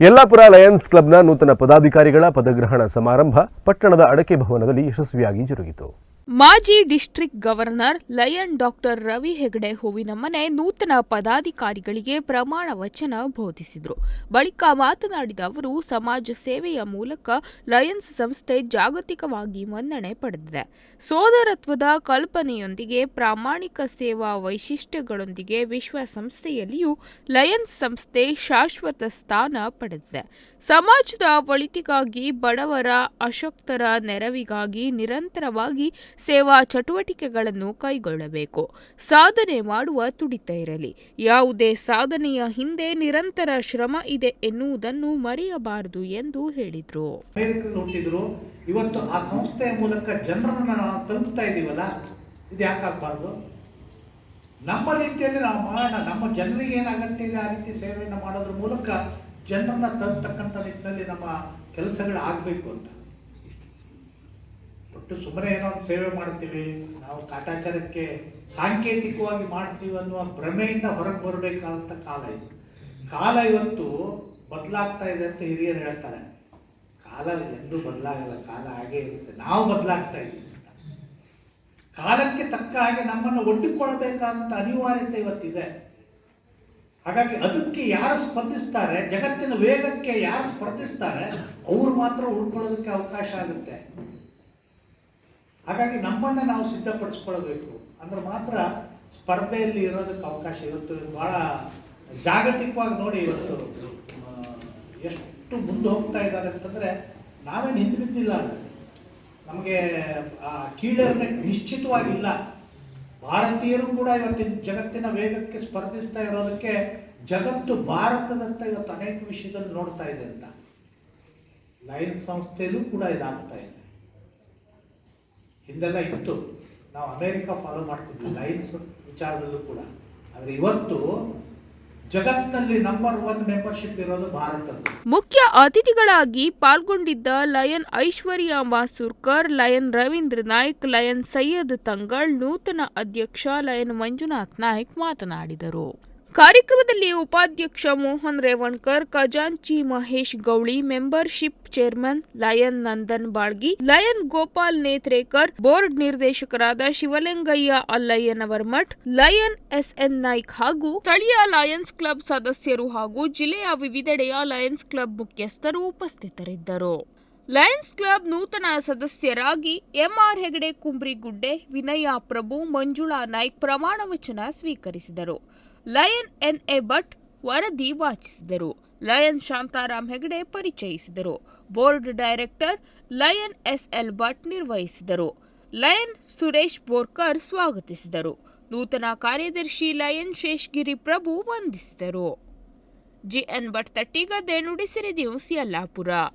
Yellapur Lions ಕ್ಲಬ್ನ ನೂತನ ಪದಾಧಿಕಾರಿಗಳ ಪದಗ್ರಹಣ ಸಮಾರಂಭ ಪಟ್ಟಣದ ಅಡಕೆ ಭವನದಲ್ಲಿ ಯಶಸ್ವಿಯಾಗಿ ಜರುಗಿತು. ಮಾಜಿ district governor lion doctor Ravi Hegde Hoovinamane ನೂತನ ಪದಾಧಿಕಾರಿಗಳಿಗೆ ಪ್ರಮಾಣ ವಚನ ಬೋಧಿಸಿದರು. ಬಳಿಕ ಮಾತನಾಡಿದ ಅವರು, ಸಮಾಜ ಸೇವೆಯ ಮೂಲಕ ಲಯನ್ಸ್ ಸಂಸ್ಥೆ ಜಾಗತಿಕವಾಗಿ ಮನ್ನಣೆ ಪಡೆದಿದೆ. ಸೋದರತ್ವದ ಕಲ್ಪನೆಯೊಂದಿಗೆ ಪ್ರಾಮಾಣಿಕ ಸೇವಾ ವೈಶಿಷ್ಟ್ಯಗಳೊಂದಿಗೆ ವಿಶ್ವಸಂಸ್ಥೆಯಲ್ಲಿಯೂ ಲಯನ್ಸ್ ಸಂಸ್ಥೆ ಶಾಶ್ವತ ಸ್ಥಾನ ಪಡೆದಿದೆ. ಸಮಾಜದ ಒಳಿತಿಗಾಗಿ ಬಡವರ ಅಶಕ್ತರ ನೆರವಿಗಾಗಿ ನಿರಂತರವಾಗಿ ಸೇವಾ ಚಟುವಟಿಕೆಗಳನ್ನು ಕೈಗೊಳ್ಳಬೇಕು. ಸಾಧನೆ ಮಾಡುವ ತುಡಿತ ಇರಲಿ. ಯಾವುದೇ ಸಾಧನೆಯ ಹಿಂದೆ ನಿರಂತರ ಶ್ರಮ ಇದೆ ಎನ್ನುವುದನ್ನು ಮರೆಯಬಾರದು ಎಂದು ಹೇಳಿದರು. ಇವತ್ತು ಆ ಸಂಸ್ಥೆಯ ಮೂಲಕ ಜನರನ್ನು ತಲುಪ್ತಾ ಇದು ಯಾಕಾಗಬಾರ್ದು ನಮ್ಮ ರೀತಿಯಲ್ಲಿ ನಾವು ಮಾಡೋಣ. ನಮ್ಮ ಜನರಿಗೆ ಏನು ಅಗತ್ಯ ಇದೆ ಆ ರೀತಿ ಸೇವೆಯನ್ನು ಮಾಡೋದ್ರ ಮೂಲಕ ಜನರನ್ನ ತಲುಪ್ತಕ್ಕಂಥ ನಿಟ್ಟಿನಲ್ಲಿ ನಮ್ಮ ಕೆಲಸಗಳು ಆಗಬೇಕು ಅಂತ. ಒಟ್ಟು ಸುಮ್ಮನೆ ಏನೋ ಒಂದು ಸೇವೆ ಮಾಡ್ತೀವಿ, ನಾವು ಕಾಟಾಚಾರಕ್ಕೆ ಸಾಂಕೇತಿಕವಾಗಿ ಮಾಡ್ತೀವಿ ಅನ್ನುವ ಭ್ರಮೆಯಿಂದ ಹೊರಗೆ ಬರಬೇಕಾದಂಥ ಕಾಲ ಇದು. ಕಾಲ ಇವತ್ತು ಬದಲಾಗ್ತಾ ಇದೆ ಅಂತ ಹಿರಿಯರು ಹೇಳ್ತಾರೆ. ಕಾಲ ಎಂದೂ ಬದಲಾಗಲ್ಲ, ಕಾಲ ಹಾಗೇ ಇರುತ್ತೆ. ನಾವು ಬದಲಾಗ್ತಾ ಇದ್ದೀವಿ ಕಾಲಕ್ಕೆ ತಕ್ಕ ಹಾಗೆ ನಮ್ಮನ್ನು ಒಡ್ಡಿಕೊಳ್ಳಬೇಕಾದಂಥ ಅನಿವಾರ್ಯತೆ ಇವತ್ತಿದೆ. ಹಾಗಾಗಿ ಅದಕ್ಕೆ ಯಾರು ಸ್ಪರ್ಧಿಸ್ತಾರೆ ಜಗತ್ತಿನ ವೇಗಕ್ಕೆ ಯಾರು ಸ್ಪರ್ಧಿಸ್ತಾರೆ, ಅವ್ರು ಮಾತ್ರ ಉಳ್ಕೊಳ್ಳೋದಕ್ಕೆ ಅವಕಾಶ ಆಗುತ್ತೆ. ಹಾಗಾಗಿ ನಮ್ಮನ್ನ ನಾವು ಸಿದ್ಧಪಡಿಸ್ಕೊಳ್ಬೇಕು. ಅಂದ್ರೆ ಮಾತ್ರ ಸ್ಪರ್ಧೆಯಲ್ಲಿ ಇರೋದಕ್ಕೆ ಅವಕಾಶ ಇವತ್ತು ಬಹಳ ಜಾಗತಿಕವಾಗಿ ನೋಡಿ ಇವತ್ತು ಎಷ್ಟು ಮುಂದೆ ಹೋಗ್ತಾ ಇದ್ದಾರೆ ಅಂತಂದ್ರೆ ನಾವೇನು ಹಿಂದೆ ಬಿದ್ದಿಲ್ಲ. ನಮಗೆ, ಆ ಕೀಳರಿಮೆ ನಿಶ್ಚಿತವಾಗಿಲ್ಲ ಭಾರತೀಯರು ಕೂಡ ಇವತ್ತಿನ ಜಗತ್ತಿನ ವೇಗಕ್ಕೆ ಸ್ಪರ್ಧಿಸ್ತಾ ಇರೋದಕ್ಕೆ ಜಗತ್ತು ಭಾರತದಂತ ಇವತ್ತು ಅನೇಕ ವಿಷಯದಲ್ಲಿ ನೋಡ್ತಾ ಇದೆ ಅಂತ. ಲಯನ್ಸ್ ಸಂಸ್ಥೆಯಲ್ಲೂ ಕೂಡ ಇದಾಗ್ತಾ ಇದೆ. ಹಿಂದೆಲ್ಲ ಇತ್ತು. ನಾವು ಅಮೇರಿಕ ಫಾಲೋ ಮಾಡ್ತಿದ್ವಿ, ಲೈನ್ಸ್ ವಿಚಾರದಲ್ಲೂ ಕೂಡ. ಆದರೆ ಇವತ್ತು ಜಗತ್ತಿನಲ್ಲಿ ನಂಬರ್ ಒನ್ ಮೆಂಬರ್ಶಿಪ್ ಇರೋದು ಭಾರತದ್ದು. ಮುಖ್ಯ ಅತಿಥಿಗಳಾಗಿ ಪಾಲ್ಗೊಂಡಿದ್ದ lion Aishwarya Masurkar lion Ravindra Naik, lion Syed Thangal ನೂತನ ಅಧ್ಯಕ್ಷ ಲಯನ್ ಮಂಜುನಾಥ್ ನಾಯ್ಕ್ ಮಾತನಾಡಿದರು. ಕಾರ್ಯಕ್ರಮದಲ್ಲಿ ಉಪಾಧ್ಯಕ್ಷ ಮೋಹನ್ ರೇವಣ್ಕರ್, ಖಜಾಂಚಿ Mahesh Gauli, membership chairman lion Nandan Balgi, lion Gopal Netrekar, board ನಿರ್ದೇಶಕರಾದ ಶಿವಲಿಂಗಯ್ಯ ಅಲ್ಲಯ್ಯನವರ್ ಮಠ್, ಲಯನ್ ಎಸ್ಎನ್ ನಾಯ್ಕ್ ಹಾಗೂ ಸ್ಥಳೀಯ ಲಯನ್ಸ್ ಕ್ಲಬ್ ಸದಸ್ಯರು ಹಾಗೂ ಜಿಲ್ಲೆಯ ವಿವಿಧೆಡೆಯ ಲಯನ್ಸ್ ಕ್ಲಬ್ ಮುಖ್ಯಸ್ಥರು ಉಪಸ್ಥಿತರಿದ್ದರು. ಲಯನ್ಸ್ ಕ್ಲಬ್ ನೂತನ ಸದಸ್ಯರಾಗಿ ಎಂಆರ್ ಹೆಗಡೆ ಕುಂಬ್ರಿಗುಡ್ಡೆ ವಿನಯ ಪ್ರಭು, ಮಂಜುಳಾ ನಾಯ್ಕ್ ಪ್ರಮಾಣ ವಚನ ಸ್ವೀಕರಿಸಿದರು. ಲಯನ್ ಎನ್ ಎ ಭಟ್ ವರದಿ ವಾಚಿಸಿದರು. ಲಯನ್ ಶಾಂತಾರಾಮ್ ಹೆಗಡೆ ಪರಿಚಯಿಸಿದರು. Board director lion S L Bhat ನಿರ್ವಹಿಸಿದರು. ಲಯನ್ ಸುರೇಶ್ ಬೋರ್ಕರ್ ಸ್ವಾಗತಿಸಿದರು. ನೂತನ ಕಾರ್ಯದರ್ಶಿ ಲಯನ್ ಶೇಷ್ಗಿರಿ ಪ್ರಭು ವಂದಿಸಿದರು. ಜಿಎನ್ ಭಟ್ ತಟ್ಟಿಗದ್ದೆ ನುಡಿಸಿರಿ